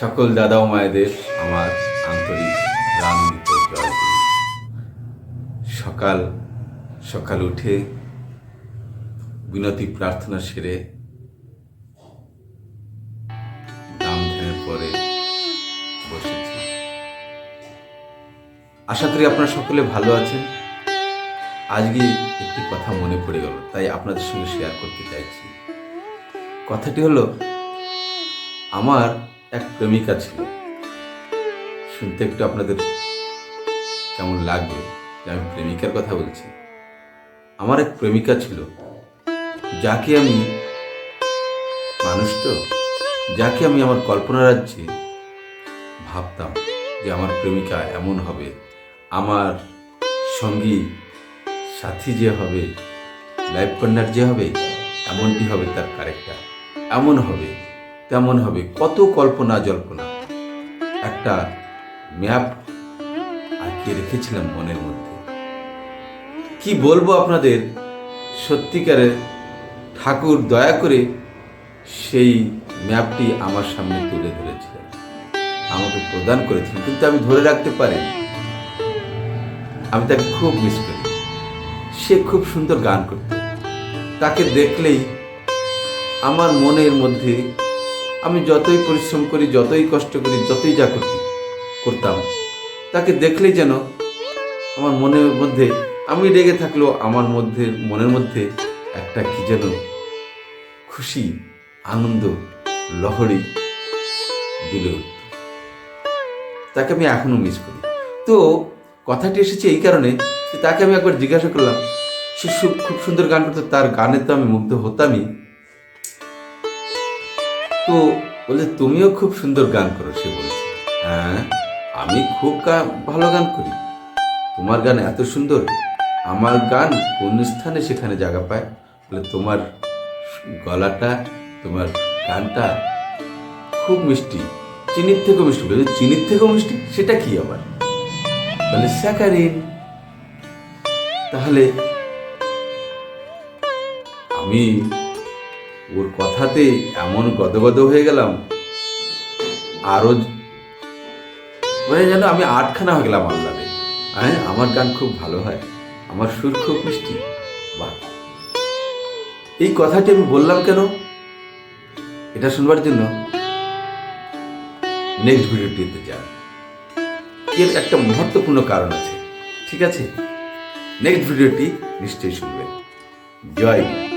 সকল দাদা ও মায়েদের আমার আন্তরিক রানন্দিত জয়। সকাল সকাল উঠে বিনতি প্রার্থনা সেরে ধ্যানের পরে বসেছি। আশা করি আপনারা সকলে ভালো আছেন। আজকে একটি কথা মনে পড়ে গেল, তাই আপনাদের সঙ্গে শেয়ার করতে চাইছি। কথাটি হলো আমার এক প্রেমিকা ছিল। শুনতে একটু আপনাদের কেমন লাগবে যে আমি প্রেমিকার কথা বলছি। আমার এক প্রেমিকা ছিল, যাকে আমি মানুষ তো, যাকে আমি আমার কল্পনা রাজ্যে ভাবতাম যে আমার প্রেমিকা এমন হবে, আমার সঙ্গী সাথী যে হবে লাইফ পার্টনার যে হবে, এমনটি হবে তার ক্যারেক্টার এমন হবে। তেমন হবে? কত কল্পনা, জল্পনা। একটা ম্যাপ আঁকিয়ে রেখেছিলাম মনের মধ্যে। কি বলব আপনাদের? সত্যিকারের ঠাকুর দয়া করে সেই ম্যাপটি আমার সামনে তুলে ধরেছিলেন। আমাকে প্রদান করেছিলেন, কিন্তু আমি ধরে রাখতে পারি আমি তাকে খুব মিস করি। সে খুব সুন্দর গান করত। তাকে দেখলেই আমার মনের মধ্যে আমি যতই পরিশ্রম করি, যতই কষ্ট করি, যতই যা করতে করতাম, তাকে দেখলেই যেন আমার মনের মধ্যে, আমি রেগে থাকলেও আমার মধ্যে, মনের মধ্যে একটা কি যেন খুশি, আনন্দ, লহরি দিল তাকে আমি এখনও মিস করি। তো কথাটি এসেছে এই কারণে তাকে আমি একবার জিজ্ঞাসা করলাম সে, খুব সুন্দর গান করতো, তার গানে তো আমি মুগ্ধ হতামই। তো বলে তুমিও খুব সুন্দর গান করো, সে বলছে। হ্যাঁ আমি খুব ভালো গান করি। তোমার গান এত সুন্দর, আমার গান কোন স্থানে সেখানে জায়গা পায়? বলে, তোমার গলাটা, তোমার গানটা খুব মিষ্টি, চিনির থেকেও মিষ্টি। বলে, চিনির থেকেও মিষ্টি? সেটা কি আবার? বলে, স্যাকারিন। তাহলে আমি ওর কথাতে এমন গদগদ হয়ে গেলাম। আরও মানে যেন আমি আটখানা হয়ে গেলাম আল্লাহরে হ্যাঁ আমার গান খুব ভালো হয়। আমার সুর খুব মিষ্টি। বাহ। এই কথাটি আমি বললাম কেন? এটা শুনবার জন্য। নেক্সট ভিডিওটিতে যান এর একটা মহত্বপূর্ণ কারণ আছে। ঠিক আছে? নেক্সট ভিডিওটি নিশ্চয়ই শুনবেন। জয়।